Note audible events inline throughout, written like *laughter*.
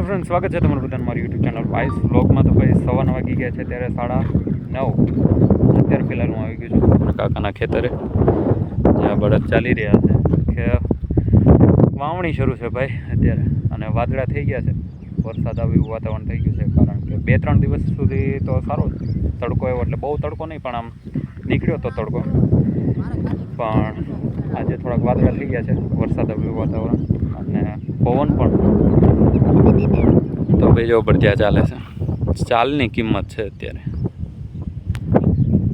Hello friend સ્વાગત છે તમારું બધાને મારી યુટ્યુબ ચેનલ વાઇસ બ્લોગમાં તો ભાઈ સવારના વાગી ગયા છે ત્યારે સાડા નવ. અત્યારે પહેલાં હું આવી ગયો છું કાકાના ખેતરે. જ્યાં બળદ ચાલી રહ્યા છે. કે વાવણી શરૂ છે ભાઈ અત્યારે. અને વાદળા થઈ ગયા છે. વરસાદ આવે એવું વાતાવરણ થઈ ગયું છે, કારણ કે બે ત્રણ દિવસ સુધી તો સારો તડકો એવો એટલે બહુ તડકો નહીં, પણ આમ નીકળ્યો તો તડકો. પણ આજે થોડાક વાદળા થઈ ગયા છે, વરસાદ આવ્યું વાતાવરણ. અને પવન પણ. તો ભાઈ જો ભરજ્યા ચાલે છે. ચાલની કિંમત છે અત્યારે.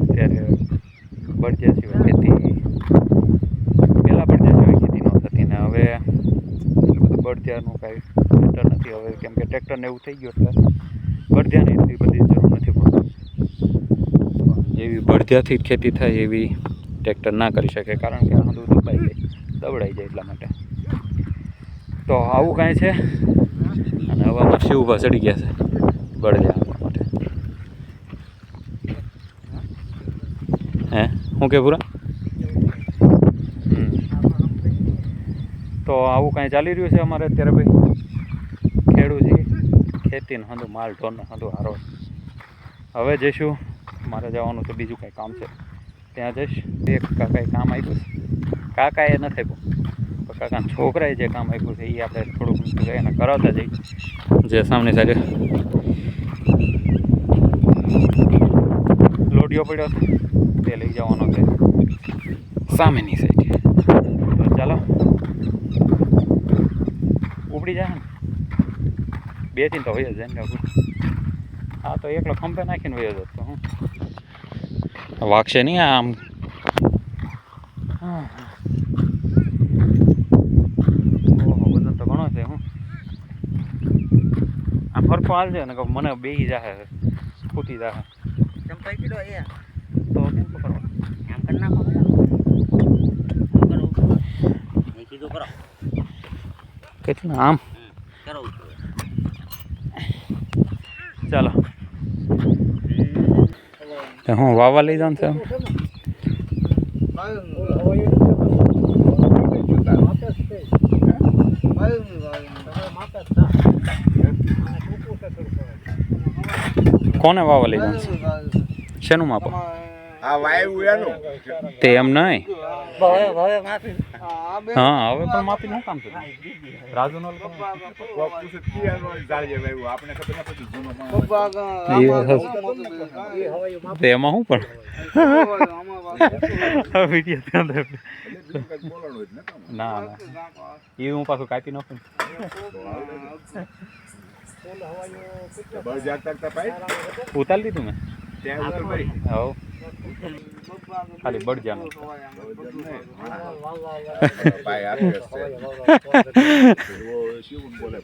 અત્યારે ભરજ્યા સિવાય ખેતી. પહેલાં ભરજ્યા સિવાય ખેતી ન થતી ને હવે એટલું બધું ભરજ્યાનું કાંઈ ટ્રેક્ટર નથી. હવે કેમ કે ટ્રેક્ટરને એવું થઈ ગયું એટલે ભરજ્યાની એટલી બધી જરૂર નથી પડતી. જેવી બળજ્યાથી ખેતી થાય એવી ટ્રેક્ટર ના કરી શકે. કારણ કે આ દૂધ દબાઈ જાય, દબડાઈ જાય એટલા માટે. તો આવું કાંઈ છે? અને હવે અમારે શિવ ઊભા ચડી ગયા છે, બળદે આપવા માટે. હે? શું કે પૂરા? તો આવું કાંઈ ચાલી રહ્યું છે અમારે અત્યારે ભાઈ? ખેડૂત છે ખેતીને હંધું, માલ, ઢોરને હંધું, હારો. હવે જઈશું, મારે જવાનું તો બીજું કાંઈ કામ છે. ત્યાં જઈશ. એક કાકાએ કામ આપ્યું કાકાએ નથી આપ્યું. કાકાના છોકરાએ જે કામ આપ્યું છે એ આપણે થોડુંક એને કરાવતા જઈએ. જે સામની સાઈડે લોડિયો પડ્યો તે લઈ જવાનો છે. સામેની સાઈડ. ચાલો. ઉપડી જાય ને. બેથી તો હોય જ ને હા, તો એકલો ખંભે નાખીને વયો જતો હું. વાગશે નહીં આમ હા. ઓહો વજન તો ઘણો છે હું આમ ફરકો હાલશે ને કે મને બેહી જાહે ફૂટી જાહે ચંપાઈ કીધો એ તો કેમ કરવાનું આમ કરી નાખો આમ કરો એ કીધું કરો કેટલા આમ કરો ચાલો તે હું વાવા લઈ જાઉં છે કોને વાવા લઈ જવાનું છે? શેનું માપો? તે એમ નહીં? માફી હા હવે પણ માપી નું કામ છે રાજુ નો એમાં હું પણ. ના ના. એ હું પાછું કાપી નાખું. બળ જાગતા જાગતા પાઈ ઉતારી લીધું મેં. ત્યાં ઉતર પડી. હવ. ખાલી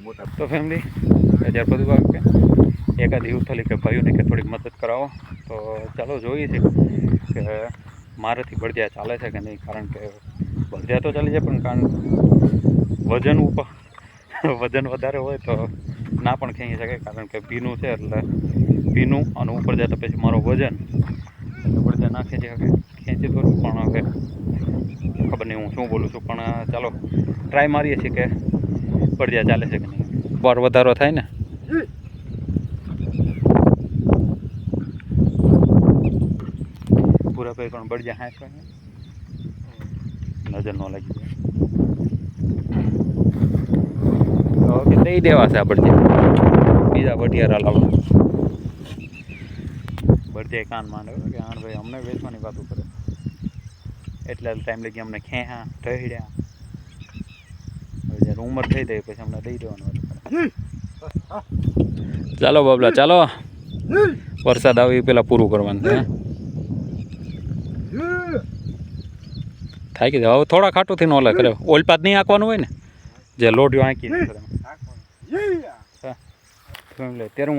મોટા તો ફેમિલી હજાર બધું વાગ્યું કે એકાદ એવું થલી કે ભાઈઓને કે થોડીક મદદ કરાવો. તો ચાલો જોઈએ છે કે મારાથી બળદિયા ચાલે છે કે નહીં? કારણ કે બળદિયા તો ચાલી જાય પણ કારણ વજન ઉપર વજન વધારે હોય તો ના પણ ખેંચી શકે, કારણ કે ભીનું છે એટલે ભીનું અને ઉપર જાય તો પછી મારો વજન ઉપર જાય ના ખેંચી શકે. ખેંચી તો પણ હવે ખબર નહીં હું શું બોલું છું, પણ ચાલો ટ્રાય મારીએ છીએ કે બળદિયા ચાલે છે કે નહીં. વાર વધારો થાય ને? પૂરા ભાઈ પણ બળદિયા હાંસ નજર ન લાગી. જાય દઈ દેવા છે આપણે બીજા બઢિયારા લાવવા. બળદિયા કાન માંડે કે હા ભાઈ, અમને વેચવાની વાતો કરે એટલે ટાઈમ લગી અમને ખેહા ઢહડ્યા જ્યારે ઉંમર થઈ જાય પછી અમને દઈ દેવાનું. ચાલો બાબલા, ચાલો. વરસાદ આવે એ પેલા પૂરું કરવાનું છે થાય કે હવે થોડા ખાટું થઈને ઓલા કરે ઓલપાત નહીં આંકવાનું હોય ને? જે લોઢિયો આંકી દે કરે. હા.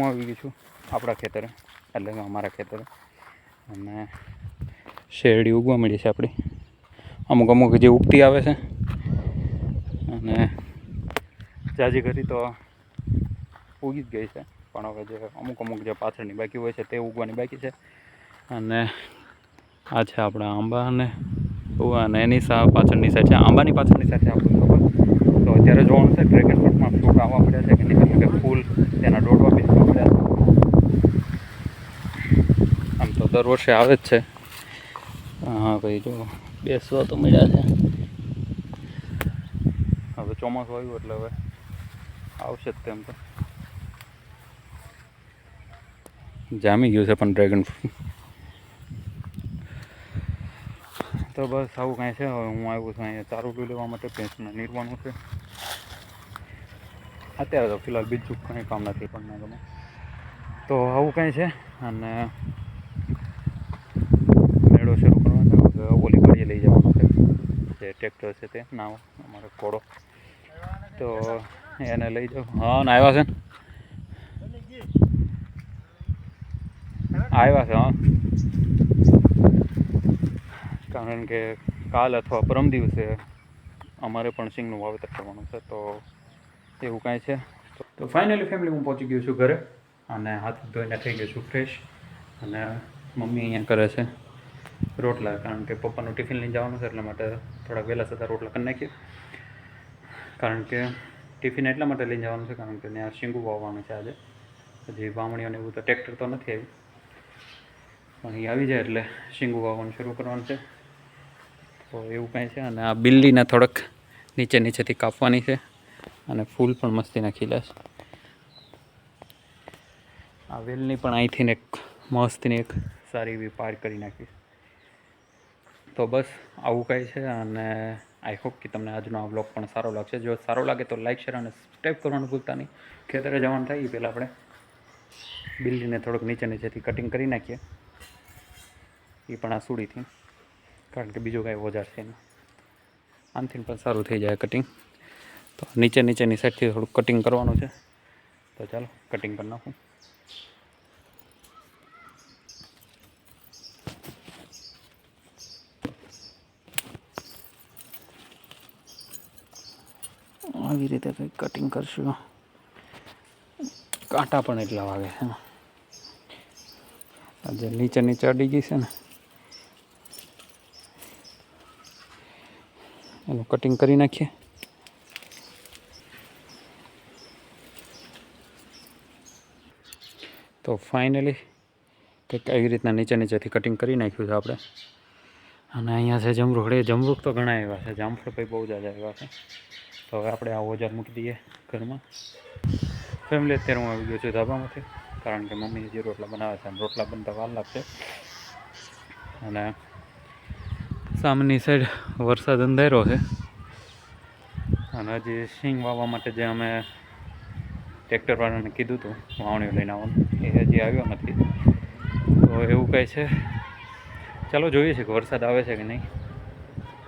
આવી ગયો છું આપણા ખેતરે, એટલે કે અમારા ખેતરે અને શેરડી ઉગવા મળી છે આપણી અમુક અમુક જે ઉગતી આવે છે અને જાજી ઘરી તો ઉગી જ ગઈ છે, પણ હવે જે અમુક અમુક જે પાછળની બાકી હોય છે તે ઉગવાની બાકી છે અને આ છે આપણા આંબા અને અને એની પાછળની સાઈડ છે આંબાની પાછળની સાઈડ છે આપણને ખબર તો અત્યારે જોવાનું છે ડ્રેગન ફ્રૂટમાં ફ્રૂટ આવવા પડ્યા છે કે નહીં એટલે કે ફૂલ દર વર્ષે આવે જ છે. હા ભાઈ જો બેસવા તો મળ્યા છે. હવે ચોમાસું આવ્યું એટલે હવે આવશે જ તેમ તો. જામી ગયું છે પણ ડ્રેગન ફ્રૂટ તો બસ આવું કાંઈ છે હવે હું આવ્યો છું અહીંયા ચારોટું લેવા માટે ભેંસને નીરવાનું છે. અત્યારે તો ફિલહાલ બીજું કંઈ કામ નથી પણ ગમે. તો આવું કંઈ છે અને મેળો શરૂ કરવાનો છે હવે ઓલી ગાડીએ લઈ જવાનો છે જે ટ્રેક્ટર છે તે. નાવ, અમારો ઘોડો. તો એને લઈ જાઓ. હા, ને આવ્યા છે ને? આવ્યા છે, હા. કારણ કે કાલ અથવા પરમ દિવસે અમારે પણ સિંગનું વાવેતર કરવાનું છે, તો એવું કાંઈ છે. તો ફાઇનલી ફેમિલી હું પહોંચી ગયો છું ઘરે અને હાથ ધોઈને થઈ ગયો છું ફ્રેશ અને મમ્મી અહીંયા કરે છે. રોટલા, કારણ કે પપ્પાનું ટિફિન લઈને જવાનું છે, એટલા માટે થોડાક વહેલા થતાં રોટલા કરી નાખીએ. કારણ કે ટિફિન એટલા માટે લઈને જવાનું છે, કારણ કે ત્યાં શીંગું વાવવાનું છે આજે. હજી વાવણીઓને એવું તો ટ્રેક્ટર તો નથી આવ્યું પણ એ આવી જાય એટલે શીંગું વાવવાનું શરૂ કરવાનું છે. તો એવું કાંઈ છે, અને આ બિલ્લીને થોડાક નીચે નીચેથી કાપવાની છે, અને ફૂલ પણ મસ્તીના ખીલા છે આ વેલની પણ અહીંથી એક મસ્તીની એક સારી એવી પાર કરી નાખી તો બસ આવું કાંઈ છે અને આઈ હોપ કે તમને આજનો આ બ્લોગ પણ સારો લાગશે. જો સારો લાગે તો લાઈક, શેર અને સબસ્ક્રાઈબ કરવાનું ભૂલતા નહીં. ખેતરે જવાનું થાય એ પહેલાં આપણે બિલ્લીને થોડોક નીચે નીચેથી કટિંગ કરી નાખીએ. એ પણ આ સુડીથી, કારણ કે બીજું કાંઈ ઓજાર છે નહીં. આનથી પણ સારું થઈ જાય કટિંગ તો નીચે નીચેની સાઈડથી થોડુંક કટિંગ કરવાનું છે. તો ચાલો કટિંગ કરી નાખું. આવી રીતે કંઈક કટિંગ કરશું. કાંટા પણ એટલા વાગે છે. જે નીચે નીચે અડી ગઈ છે ને. એનું કટિંગ કરી નાખીએ. તો ફાઇનલી કંઈક આવી રીતના નીચે નીચેથી કટિંગ કરી નાખ્યું છે આપણે. અને અહીંયા છે જમરૂખ એ જમરૂખ તો ઘણા એવા છે. જામફળ ભાઈ બહુ જ આવ્યા છે. તો હવે આપણે આ ઓજાર મૂકી દઈએ ઘરમાં. ફેમિલી અત્યારે હું આવી ગયો છું ધાબામાંથી, કારણ કે મમ્મી હજી રોટલા બનાવે છે રોટલા બનતા વાર લાગશે. અને સામેની સાઈડ વરસાદ અંધારો છે. અને હજી સિંગ વાવવા માટે જે અમે ટ્રેક્ટરવાળાને કીધું હતું, વાવણીઓ લઈને આવવાનું, એ હજી આવ્યો નથી. તો એવું કંઈ છે? ચાલો જોઈએ છે કે વરસાદ આવે છે કે નહીં.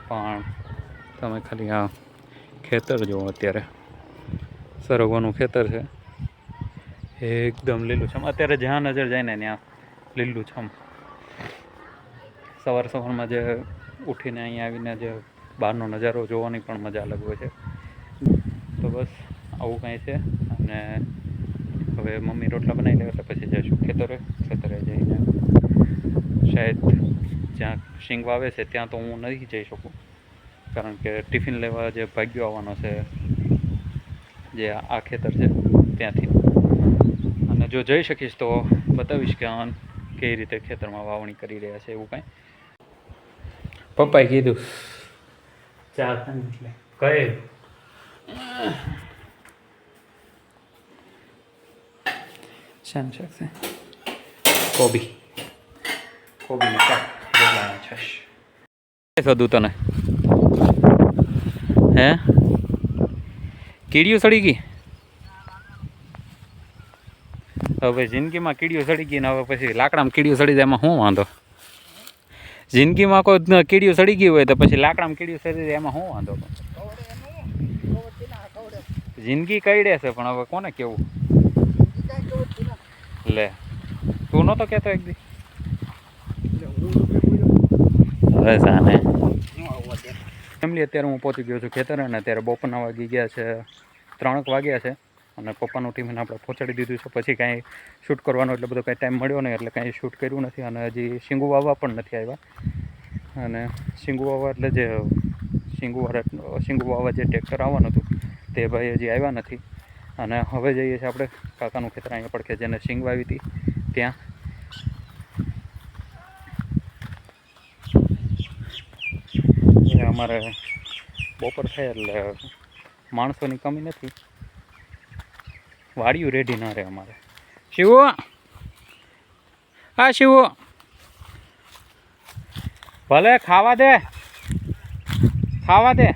પણ તમે ખાલી આ ખેતર જોઉં અત્યારે. સરોગવાનું ખેતર છે. એકદમ લીલુંછમ અત્યારે જ્યાં નજર જાય ને ત્યાં લીલુંછમ સવાર સવારમાં જે ઉઠીને અહીંયા આવીને જે બહારનો નજારો જોવાની પણ મજા અલગ હોય છે. તો બસ આવું કાંઈ છે. અને હવે મમ્મી રોટલા બનાવી લે એટલે પછી જઈશું ખેતરે. ખેતરે જઈને શાયદ જ્યાં શીંગ વાવે છે, ત્યાં તો હું નથી જઈ શકું. કારણ કે ટિફિન લેવા જે ભાગ્યો આવવાનો છે જે આ ખેતર છે ત્યાંથી. અને જો જઈ શકીશ તો બતાવીશ કે આ કઈ રીતે ખેતરમાં વાવણી કરી રહ્યા છે એવું કાંઈ. પપ્પાએ કીધું. ચાર એટલે. કહે શાનું શકશે કોબી. કોબીનું શાક. રોટલાના છાશ. શોધું તને. હે? કીડીઓ સડી ગઈ? હવે જિંદગીમાં કીડીઓ સડી ગઈ ને હવે પછી લાકડામાં કીડીઓ સડી જાય એમાં શું વાંધો? જિંદગીમાં કોઈ કીડીઓ સડી ગઈ હોય તો પછી લાકડામાં કીડીઓ સડી જાય એમાં શું વાંધો? જિંદગી કઈડે છે પણ હવે કોને કેવું? લે તું નહોતો કહેતો એક દી. સાને ફેમિલી અત્યારે હું પહોંચી ગયો છું ખેતર અને અત્યારે બપોરના વાગી ગયા છે, ત્રણક વાગ્યા છે અને પપ્પાનું ટિફિન આપણે પહોંચાડી દીધું છે. પછી કાંઈ શૂટ કરવાનો એટલે બધો કાંઈ ટાઈમ મળ્યો નહીં એટલે કાંઈ શૂટ કર્યું નથી અને હજી શીંગુ વાવવા પણ નથી આવ્યા. અને શીંગુ વાવવા એટલે જે શીંગુ શીંગુ વાવવા જે ટ્રેક્ટર આવવાનું હતું તે ભાઈ હજી આવ્યા નથી. અને હવે જઈએ છીએ આપણે કાકાનું ખેતર અહીંયા પડખે, જેને શીંગ વાવી હતી ત્યાં. અમારે બપોર થાય એટલે માણસોની કમી નથી. વાડિયું રેડી ના રહે અમારે. શિવો! હા શિવો! ભલે ખાવા દે. ખાવા દે.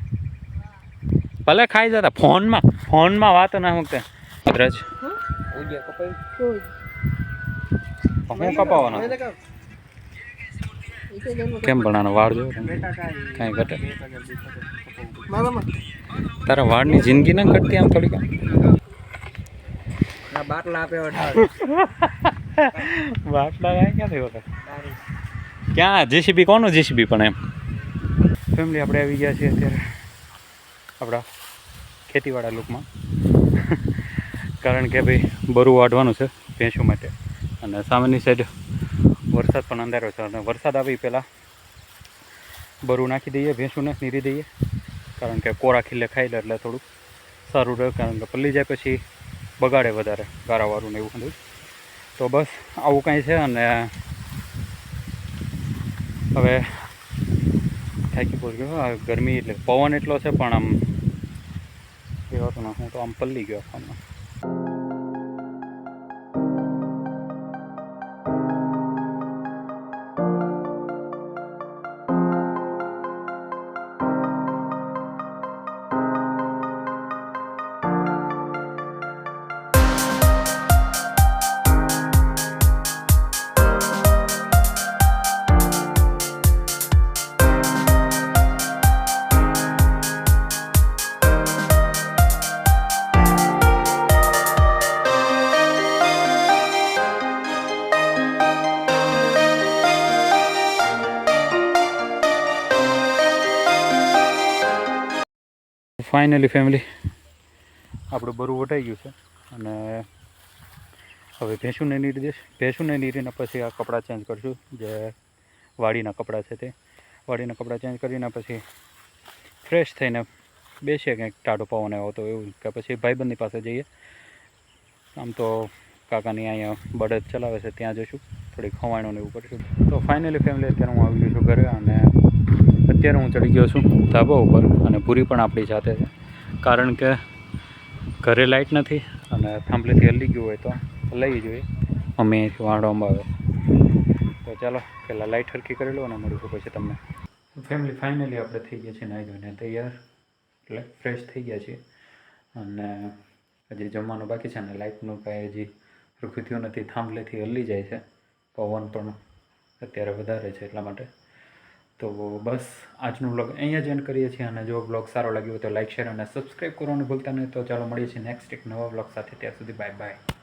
ભલે ખાઈ જતા. ફોનમાં ફોનમાં વાતો ના મૂકતે કપાઈ હું કપાવવાનો. કેમ બનાવવાનો વાળ જો કાંઈ ઘટે? તારા વાળની જિંદગી ના ઘટતી આમ થોડીક? બાટલા આપે વઢાર *laughs* બાટલા કાંઈ ક્યાંથી હોતા ક્યાં? જેસીબી કોનું જેસીબી પણ એમ? ફેમિલી આપણે આવી ગયા છીએ અત્યારે. આપણા ખેતીવાળા લુકમાં. *laughs* કારણ કે ભાઈ બરું વાઢવાનું છે ભેંસો માટે. અને સામેની સાઈડ વરસાદ પણ અંધારો છે. અને વરસાદ આવી પહેલાં બરું નાખી દઈએ ભેંસુને નીરી દઈએ. કારણ કે કોરા ખીલે ખાઈ લે એટલે થોડુંક સારું રહે. કારણ કે પલ્લી જાય પછી બગાડે વધારે ગારાવાળું ને એવું બધું. તો બસ આવું કાંઈ છે અને હવે થાકી પડી ગયો. ગરમી એટલે પવન એટલો છે, પણ આમ કહેવાતું ના હું તો આમ પલ્લી ગયો આમાં. ફાઇનલી ફેમિલી આપણું બરું વટાઈ ગયું છે. અને હવે ભેંસુને નીરી દઈશ. ભેંસુને નીરીને પછી આ કપડાં ચેન્જ કરશું. જે વાડીના કપડાં છે તે. વાડીના કપડાં ચેન્જ કરીને પછી ફ્રેશ થઈને બેસીએ કંઈક ટાઢો પવન આવ્યો હતો એવું, કે પછી ભાઈબંધની પાસે જઈએ. આમ તો કાકાની અહીંયા બળદ ચલાવે છે, ત્યાં જઈશું થોડીક ખવાણું ને એવું કરીશું. તો ફાઇનલી ફેમિલી અત્યારે હું આવી ગયો છું ઘરે અને અત્યારે હું ચડી ગયો છું ધાબા ઉપર અને પૂરી પણ આપણી સાથે છે. કારણ કે ઘરે લાઇટ નથી અને થાંભલેથી હલી ગયું હોય તો લઈ જોઈએ. મમ્મી અહીંથી વાંડવામાં આવે તો ચાલો, પહેલાં લાઇટ હરકી કરી લો અને મળીશું પછી તમને. ફેમિલી ફાઇનલી આપણે થઈ ગયા છીએ, નાહી ધોઈને તૈયાર. એટલે ફ્રેશ થઈ ગયા છીએ. અને હજી જમવાનું બાકી છે અને લાઇટનું કાંઈ હજી પ્રકૃતિઓ નથી, થાંભલેથી હલી જાય છે. પવન પણ અત્યારે વધારે છે એટલા માટે. તો બસ આજનું બ્લોગ અહીંયા જ એન્ડ કરીએ છીએ અને જો બ્લોગ સારો લાગ્યો તો લાઇક શેર અને સબસ્ક્રાઈબ કરવાનું ભૂલતા નહીં. તો ચાલો મળીએ છીએ નેક્સ્ટ એક નવા બ્લોગ સાથે. ત્યાં સુધી બાય બાય